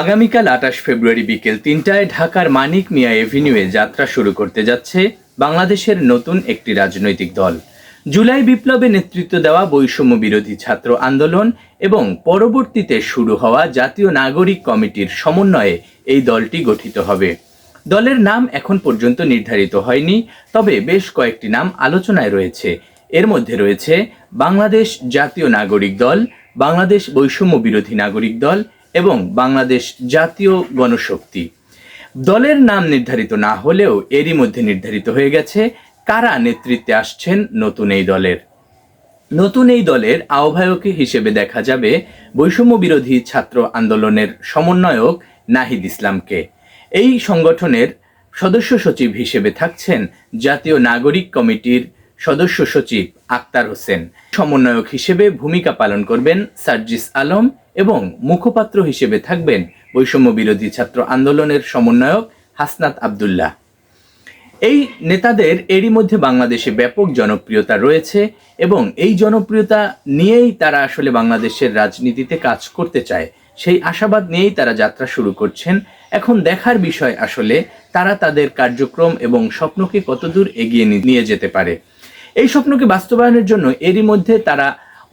আগামীকাল আঠাশ ফেব্রুয়ারি বিকেল তিনটায় ঢাকার মানিক মিয়া এভিনিউয়ে যাত্রা শুরু করতে যাচ্ছে বাংলাদেশের নতুন একটি রাজনৈতিক দল। জুলাই বিপ্লবে নেতৃত্ব দেওয়া বৈষম্য বিরোধী ছাত্র আন্দোলন এবং পরবর্তীতে শুরু হওয়া জাতীয় নাগরিক কমিটির সমন্বয়ে এই দলটি গঠিত হবে। দলের নাম এখন পর্যন্ত নির্ধারিত হয়নি, তবে বেশ কয়েকটি নাম আলোচনায় রয়েছে। এর মধ্যে রয়েছে বাংলাদেশ জাতীয় নাগরিক দল, বাংলাদেশ বৈষম্য বিরোধী নাগরিক দল এবং বাংলাদেশ জাতীয় গণশক্তি। দলের নাম নির্ধারিত না হলেও এরই মধ্যে নির্ধারিত হয়ে গেছে কারা নেতৃত্বে আসছেন নতুন এই দলের। নতুন এই দলের আহ্বায়ক হিসেবে দেখা যাবে বৈষম্য বিরোধী ছাত্র আন্দোলনের সমন্বয়ক নাহিদ ইসলামকে। এই সংগঠনের সদস্য সচিব হিসেবে থাকছেন জাতীয় নাগরিক কমিটির সদস্য সচিব আক্তার হোসেন। সমন্বয়ক হিসেবে ভূমিকা পালন করবেন সার্জিস আলম এবং মুখপাত্র হিসেবে থাকবেন বৈষম্য বিরোধী ছাত্র আন্দোলনের সমন্বয়ক হাসনাত আবদুল্লাহ। এই নেতাদের এরই মধ্যে বাংলাদেশে ব্যাপক জনপ্রিয়তা রয়েছে এবং এই জনপ্রিয়তা নিয়েই তারা আসলে বাংলাদেশের রাজনীতিতে কাজ করতে চায়। সেই আশাবাদ নিয়েই তারা যাত্রা শুরু করছেন। এখন দেখার বিষয় আসলে তারা তাদের কার্যক্রম এবং স্বপ্নকে কতদূর এগিয়ে নিয়ে যেতে পারে। এই স্বপ্নকে বাস্তবায়নের জন্য এরই মধ্যে তারা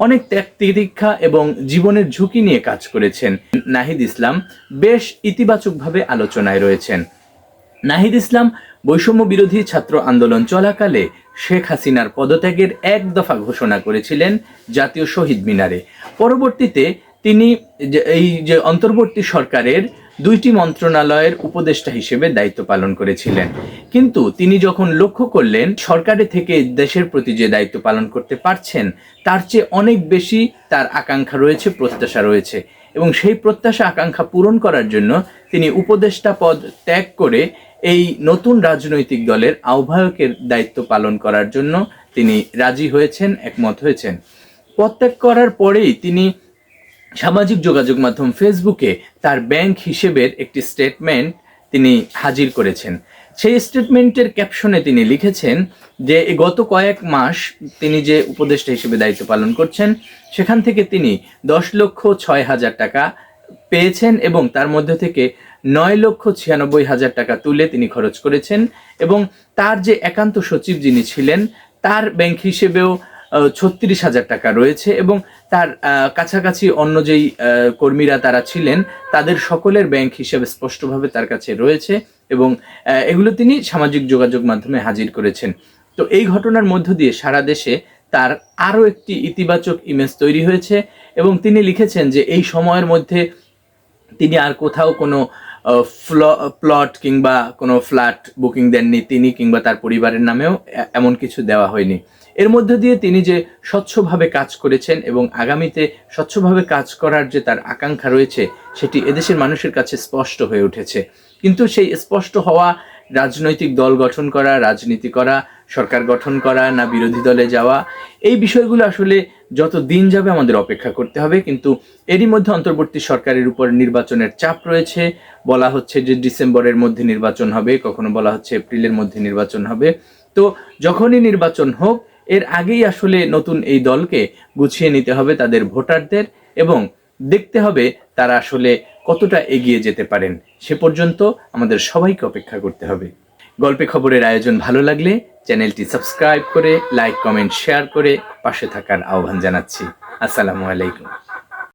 অনেক ত্যাগ তিতিক্ষা এবং জীবনের ঝুঁকি নিয়ে কাজ করেছেন। নাহিদ ইসলাম বেশ ইতিবাচকভাবে আলোচনায় রয়েছেন। নাহিদ ইসলাম বৈষম্য বিরোধী ছাত্র আন্দোলন চলাকালে শেখ হাসিনার পদত্যাগের এক দফা ঘোষণা করেছিলেন জাতীয় শহীদ মিনারে। পরবর্তীতে তিনি এই যে অন্তর্বর্তী সরকারের দুইটি মন্ত্রণালয়ের উপদেষ্টা হিসেবে দায়িত্ব পালন করেছিলেন। কিন্তু তিনি যখন লক্ষ্য করলেন সরকারে থেকে দেশের প্রতি যে দায়িত্ব পালন করতে পারছেন, তার চেয়ে অনেক বেশি তার আকাঙ্ক্ষা রয়েছে, প্রত্যাশা রয়েছে। এবং সেই প্রত্যাশা, আকাঙ্ক্ষা পূরণ করার জন্য তিনি উপদেষ্টা পদ ত্যাগ করে এই নতুন রাজনৈতিক দলের আহ্বায়কের দায়িত্ব পালন করার জন্য তিনি রাজি হয়েছেন, একমত হয়েছেন। পদত্যাগ করার পরেই তিনি সামাজিক যোগাযোগ মাধ্যম ফেসবুকে তার ব্যাংক হিসেবের একটি স্টেটমেন্ট তিনি হাজির করেছেন। সেই স্টেটমেন্টের ক্যাপশনে তিনি লিখেছেন যে গত কয়েক মাস তিনি যে উপদেষ্টা হিসেবে দায়িত্ব পালন করছেন, সেখান থেকে তিনি দশ লক্ষ ছয় হাজার টাকা পেয়েছেন এবং তার মধ্যে থেকে নয় লক্ষ ছিয়ানব্বই হাজার টাকা তুলে তিনি খরচ করেছেন এবং তার যে একান্ত সচিব যিনি ছিলেন, তার ব্যাংক হিসেবেও ছত্রিশ হাজার টাকা রয়েছে এবং তার কাছাকাছি অন্য যেই কর্মীরা তারা ছিলেন, তাদের সকলের ব্যাংক হিসেবে স্পষ্টভাবে তার কাছে রয়েছে এবং এগুলো তিনি সামাজিক যোগাযোগ মাধ্যমে হাজির করেছেন। তো এই ঘটনার মধ্য দিয়ে সারা দেশে তার আরও একটি ইতিবাচক ইমেজ তৈরি হয়েছে এবং তিনি লিখেছেন যে এই সময়ের মধ্যে তিনি আর কোথাও কোনো প্লট কিংবা কোনো ফ্ল্যাট বুকিং দেননি তিনি কিংবা তার পরিবারের নামেও এমন কিছু দেওয়া হয়নি। এর মধ্য দিয়ে তিনি যে স্বচ্ছভাবে কাজ করেছেন এবং আগামীতে স্বচ্ছভাবে কাজ করার যে তার আকাঙ্ক্ষা রয়েছে, সেটি এদেশের মানুষের কাছে স্পষ্ট হয়ে উঠেছে। কিন্তু সেই স্পষ্ট হওয়া, রাজনৈতিক দল গঠন করা, রাজনীতি করা, সরকার গঠন করা, না বিরোধী দলে যাওয়া, এই বিষয়গুলো আসলে যত দিন যাবে আমাদের অপেক্ষা করতে হবে, কিন্তু এরই মধ্যে অন্তর্বর্তী সরকারের উপর নির্বাচনের চাপ রয়েছে। বলা হচ্ছে যে ডিসেম্বরের মধ্যে নির্বাচন হবে, কখনো বলা হচ্ছে এপ্রিলের মধ্যে নির্বাচন হবে। তো যখনই নির্বাচন হোক, এর আগেই আসলে নতুন এই দলকে গুছিয়ে নিতে হবে তাদের ভোটারদের এবং দেখতে হবে তারা আসলে কতটা এগিয়ে যেতে পারেন। সে পর্যন্ত আমাদের সবাইকে অপেক্ষা করতে হবে। গল্পে খবরের আয়োজন ভালো লাগলে চ্যানেলটি সাবস্ক্রাইব করে, লাইক, কমেন্ট, শেয়ার করে পাশে থাকার আহ্বান জানাচ্ছি। আসসালামু আলাইকুম।